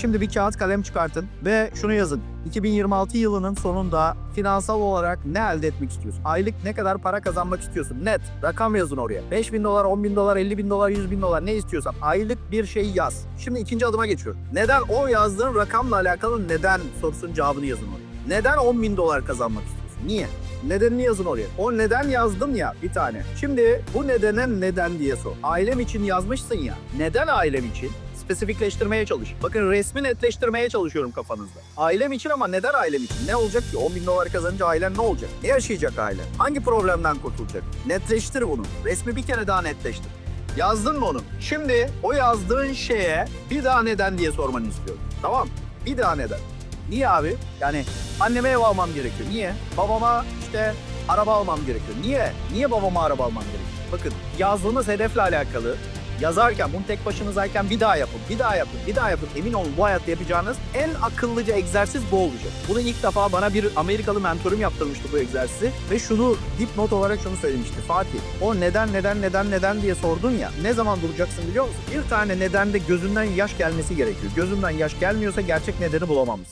Şimdi bir kağıt kalem çıkartın ve şunu yazın. 2026 yılının sonunda finansal olarak ne elde etmek istiyorsun? Aylık ne kadar para kazanmak istiyorsun? Net. Rakam yazın oraya. 5 bin dolar, 10 bin dolar, 50 bin dolar, 100 bin dolar ne istiyorsan aylık bir şey yaz. Şimdi ikinci adıma geçiyorum. Neden o yazdığın rakamla alakalı neden sorusunun cevabını yazın oraya. Neden 10 bin dolar kazanmak istiyorsun? Niye? Nedenini yazın oraya. O neden yazdın ya bir tane. Şimdi bu nedene neden diye sor. Ailem için yazmışsın ya. Neden ailem için? Spesifikleştirmeye çalış. Bakın resmi netleştirmeye çalışıyorum kafanızda. Ailem için ama neden ailem için? Ne olacak ki? 10 bin dolar kazanınca ailen ne olacak? Ne yaşayacak ailen? Hangi problemden kurtulacak? Netleştir bunu. Resmi bir kere daha netleştir. Yazdın mı onu? Şimdi o yazdığın şeye bir daha neden diye sormanı istiyorum. Tamam Bir daha neden. Niye abi? Yani anneme ev almam gerekiyor. Niye? Babama işte araba almam gerekiyor. Niye? Niye babama araba almam gerekiyor? Bakın yazdığınız hedefle alakalı yazarken bunu tek başınızayken bir daha yapın, bir daha yapın, bir daha yapın. Emin olun bu hayatta yapacağınız en akıllıca egzersiz bu olacak. Bunu ilk defa bana bir Amerikalı mentorum yaptırmıştı bu egzersizi ve şunu dipnot olarak şunu söylemişti. Fatih o neden neden neden neden diye sordun ya ne zaman duracaksın biliyor musun? Bir tane nedende gözünden yaş gelmesi gerekiyor. Gözünden yaş gelmiyorsa gerçek nedeni bulamamışsın.